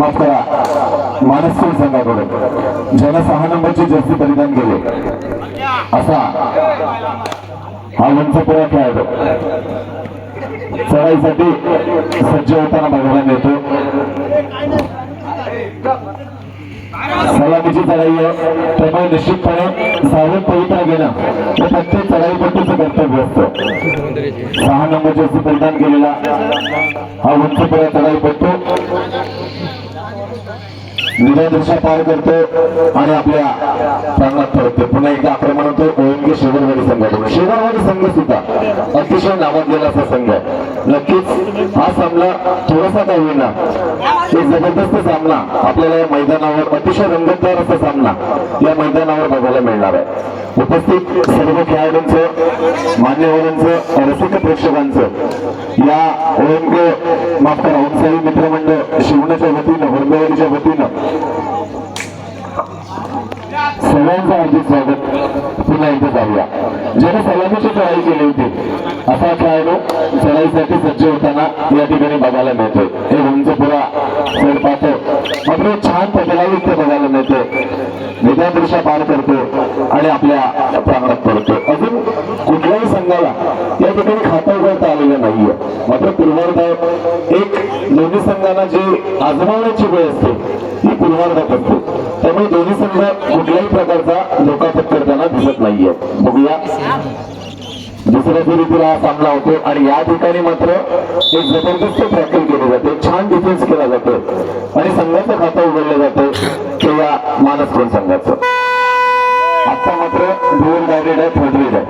माफ करा. मानसपूर संघाकडून ज्याला सहा नंबरची जर्सी परिधान केले. असा हा उंचपुरा खेळाडू. चढाईसाठी सज्ज होताना बघायला मिळतो. सलामीची चढाई आहे. त्यामुळे निश्चितपणे सावध पवित्रा घेणं हे प्रत्येक चढाईपट्टीचं कर्तव्य असतं. सहा नंबर जर्सी परिधान केलेला हा उंचपुरा चढाईपट्टू निरादर्शा पार करतो आणि आपल्या प्रांगणात ठरवतो पुन्हा एकदा आक्रमण होतो ओएमके शेगरवाडी संघाकडून शेगरवाडी संघ सुद्धा अतिशय नावाजलेला असा संघ आहे. नक्कीच हा सामना थोडासा का होईना? एक जबरदस्त सामना. आपल्याला या मैदानावर अतिशय रंगतदार असा सामना या मैदानावर बघायला मिळणार आहे. उपस्थित सर्व खेळाडूंचं मान्यवरांचं रसिक प्रेक्षकांचं या ओएमके माफ करा ओमसाई मित्रमंडळ शिवण्याच्या वतीनं वर्गवाडीच्या वतीनं सगळ्यांचं हार्दिक स्वागत. पुन्हा एकदा जाऊया. ज्याने सलामीची चढाई केली होती असा खेळाडू चढाईसाठी सज्ज होताना या ठिकाणी बघायला मिळतोय. हे उंचपुरा चढ पाहतो मात्र छान पदरावी इथे बघायला मिळते विद्यादृश्या पार करतो आणि आपल्या प्रांगणात पडतो अजून कुठल्याही संघाला या ठिकाणी खातं उघडता आलेलं नाहीये. मात्र पूर्वार्धात एक दोन्ही संघांना जी आजमावण्याची वेळ असते ही पूर्वार्धात त्यामुळे दोन्ही संघ कुठल्याही प्रकारचा लोकापत करताना दिसत नाहीये. बघूया. दुसऱ्या फेरीतील हा सामना होतो आणि या ठिकाणी मात्र एक जबरदस्त टॅकल केले जाते. छान डिफेन्स केला जातो. आणि संघाचं खातं उघडलं जातं. किंवा या कोण संघाचं. आता मात्र डोर डायरेक्ट आहे थर्ड आहे.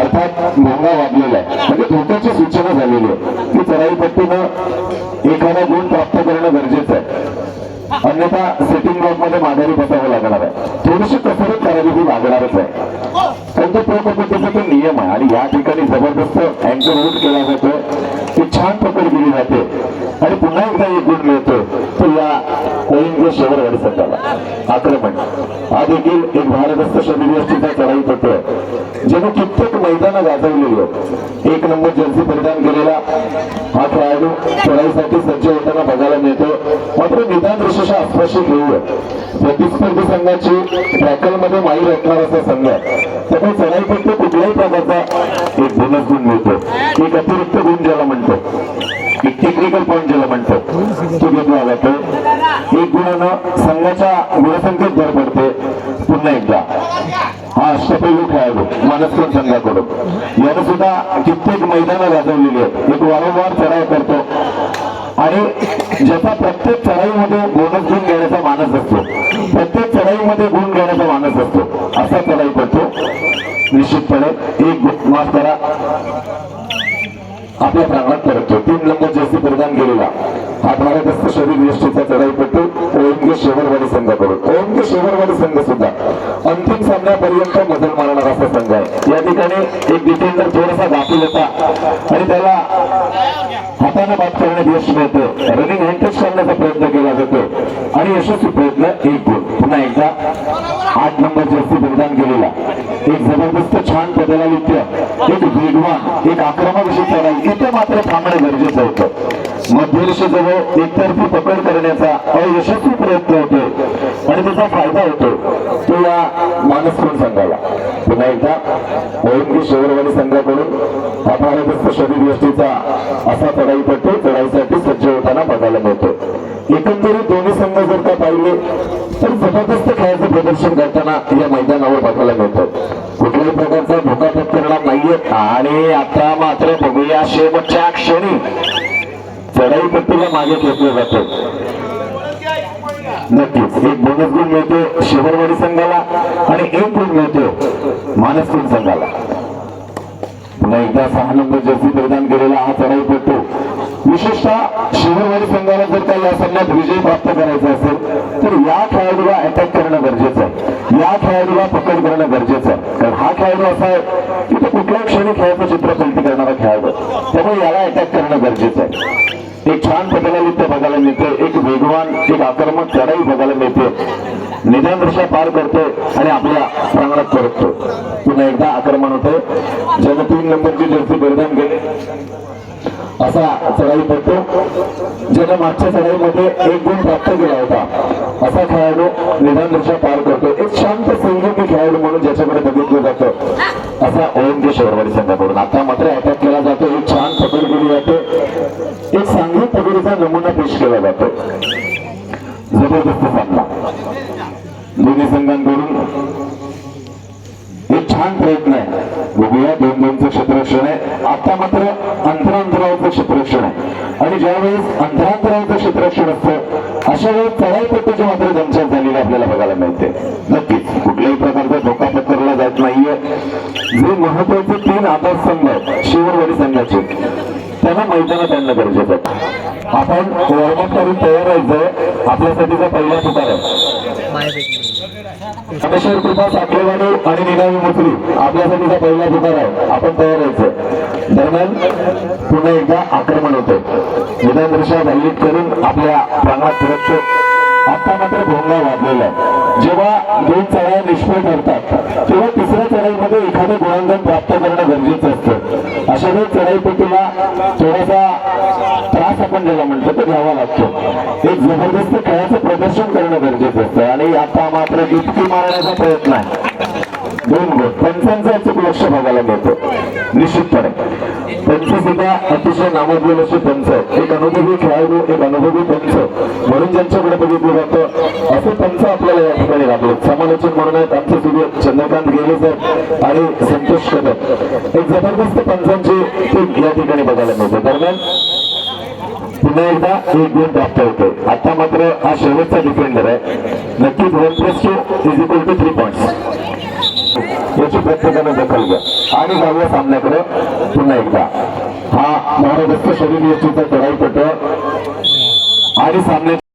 अर्थात भोंगा वाढलेला आहे. म्हणजे धोक्याची सूचना झालेली आहे. की चढाईपट्टीनं एखादा गुण प्राप्त करणं गरजेचं आहे. अन्यथा सिटिंग ब्लॉकमध्ये माघारी बसावं लागणार आहे. थोडीशी कसरत करावी ही लागणारच आहे. पण तो प्रो तो नियम आहे आणि या ठिकाणी जबरदस्त अँकर रूट केला जातोय. ती छान पकड दिली जाते. आणि पुन्हा एकदा एक गुण मिळतो. तो या ओलिंपिक शहर संघाला आक्रमण. हा देखील एक भारदस्त शरीरयष्टीचा चढाई पडतोय जेव्हा कित्येक मैदानं गाजवलेली आहेत एक नंबर जर्सी परिधान केलेला हा खेळाडू चढाईसाठी सज्ज होताना बघायला मिळतो मात्र निदान दृश्य आसपासची खेळू प्रतिस्पर्धी संघाची ट्रॅकलमध्ये माहीर असणार असा संघ आहे. त्यामुळे चढाईपट्टी कुठल्याही प्रकारचा एक बोनस गुण मिळतो एक अतिरिक्त गुण ज्याला म्हणतो एक टेक्निकल पॉईंट ज्याला म्हणतो तो घेतला जातो एक गुणानं संघाच्या हा खेळाडू संघाकडून. यानं सुद्धा कित्येक मैदानं गाजवलेली आहेत. एक वारंवार चढाई करतो. आणि ज्याचा प्रत्येक चढाईमध्ये बोनस गुण घेण्याचा मानस असतो. प्रत्येक चढाईमध्ये गुण घेण्याचा मानस असतो. असा चढाई करतो. निश्चितपणे एक माफ करा. आपल्या प्रांगणात करतो तीन नंबर जर्सी प्रदान केलेला. हा भारतस्थ शरीर यष्टीचा चढाईपट्टू ओएमके शेवरवाडी संघाकडून ओएमके शेवरवाडी संघ सुद्धा? अंतिम सामन्यापर्यंत मजल मारणार असा संघ आहे. या ठिकाणी एक डिफेंडर थोडासा गाफील होता आणि त्याला हाताने बाद करण्यात यश मिळतं. रनिंग हँडटच करण्याचा प्रयत्न केला जातो. आणि यशस्वी प्रयत्न एक गोल पुन्हा एकदा आठ नंबर जर्सी बलिदान केलेला एक जबरदस्त छान पदाला नृत्य एक वेगवान एक आक्रमक अशी चढाई इथे मात्र थांबणे गरजेचं होतं. मध्यरेषेजवळ एकतर्फी पकड करण्याचा अयशस्वी प्रयत्न होतो. आणि त्याचा फायदा होतो. तो या मानसपूर संघाला. पुन्हा एकदा ओएमके शहरवाणी संघाकडून हा शरीरयष्टीचा असा चढाईपट्टू चढाईसाठी सज्ज होताना बघायला मिळतो. एकंदरीत दोन्ही संघ जर का पाहिले तर जबरदस्त खेळाचं प्रदर्शन करताना या मैदानावर बघायला मिळतं. कुठल्याही प्रकारचा धोका पत्करणार नाहीये. आणि आता मात्र बघूया शेवटच्या क्षणी चढाई पट्टीला मागे खेचलं जातं. नक्कीच. एक बोनस गुण मिळतो शिवरवाडी संघाला आणि एक गुण मिळतो मानसपूर संघाला. पुन्हा एकदा सहा नंबर जर्सी प्रदान केलेला हा चढाई चढाईपट्टू विशेषतः शिवरवाडी संघाला जर त्या या सामन्यात विजय प्राप्त करायचा असेल तर या खेळाडूला अटॅक करणं गरजेचं आहे. या खेळाडूला पकड करणं गरजेचं आहे. कारण हा खेळाडू असा आहे की तो कुठल्या क्षणी खेळाचं चित्र करणारा खेळाडू त्यामुळे याला अटॅक करणं गरजेचं आहे. एक छान पदाला बघायला मिळते. एक वेगवान एक आक्रमक चढाई बघायला मिळते. निदान दृश्या पार करतो आणि आपल्या प्रांगणात परततो. पुन्हा एकदा आक्रमण होते ज्यानं तीन नंबरची जर्सी परिधान केली असा चढाई चढाईपट्टू ज्याने मागच्या चढाईमध्ये एक गुण प्राप्त केला होता असा खेळाडू निदान दृश्य पार करतो. एक शांत संयमी खेळाडू म्हणून ज्याच्याकडे बघितलं जातं असा ओएमके शहरवाडी संघाकडून. आता मात्र अटॅक केला जातो एक छान पकड केली जाते एक सांघिक नमुना पेश केला जातो जबरदस्त सामना दोन्ही संघांकडून एक छान प्रयत्न आहे बघूया दोन दोनचं क्षेत्ररक्षण आहे आता मात्र अंतरांतरावचं क्षेत्ररक्षण आहे आणि ज्यावेळेस अंतरांतरावचं क्षेत्ररक्षण असतं अशा वेळेस चढाई पट्टीची मात्र दमछाक झालेली आपल्याला बघायला मिळते. नक्कीच कुठल्याही प्रकारचा धोका पत्करला जात नाहीये. जे महत्त्वाचे तीन आधारस्तंभ आहेत शिवरवाडी संघाचे त्यांना मैदानात आणणं गरजेचं आहे. आपण वॉर्मअप करून तयार राहायचंय आपल्यासाठीचा पहिला पुकार आहे अमेश्वर कृपा साखरेवाडी आणि निनावी मुसरी आपल्यासाठीचा पहिला पुकार आहे आपण तयार व्हायचं दरम्यान पुन्हा एकदा आक्रमण होतं. निदान दल्लीत हल्लीत करून आपल्या प्रांगणात फिरत आता मात्र भोंगा वाढलेला आहे. जेव्हा दोन चढाया निष्फळ ठरतात तेव्हा तिसऱ्या चढाईमध्ये एखादं गुणांकन प्राप्त करणं गरजेचं असतं. अशा वेळी चढाईपट्टीला थोडासा आपण ज्याला म्हणतो तो घ्यावा लागतो. एक जबरदस्त खेळाचं प्रदर्शन करणं गरजेचं असतं. आणि आता मात्र इतकी मारण्याचा प्रयत्न आहे. दोन गोल पंचांचं अचूक लक्ष बघायला मिळतं. निश्चितपणे. पंच सुद्धा अतिशय नामजलेले असे पंच. एक अनुभवी खेळाडू एक अनुभवी पंच. म्हणून ज्यांच्याकडे बघितलं जातं असे पंच आपल्याला या ठिकाणी लागले समालोचन म्हणून आहेत आमचे सूर्य चंद्रकांत गेले सर. आणि संतोष कदम. एक जबरदस्त पंचांची टीम या ठिकाणी बघायला मिळते. दरम्यान पुन्हा एकदा एक गुण प्राप्त होते आता मात्र हा शेवटचा डिफेंडर आहे. नक्कीच one plus two is equal to three point याची प्रत्येकानं दखल घ्या. आणि जाऊया सामन्याकडे. पुन्हा एकदा. हा महाराष्ट्र शरीर यष्टीचा चढाईपट आणि सामने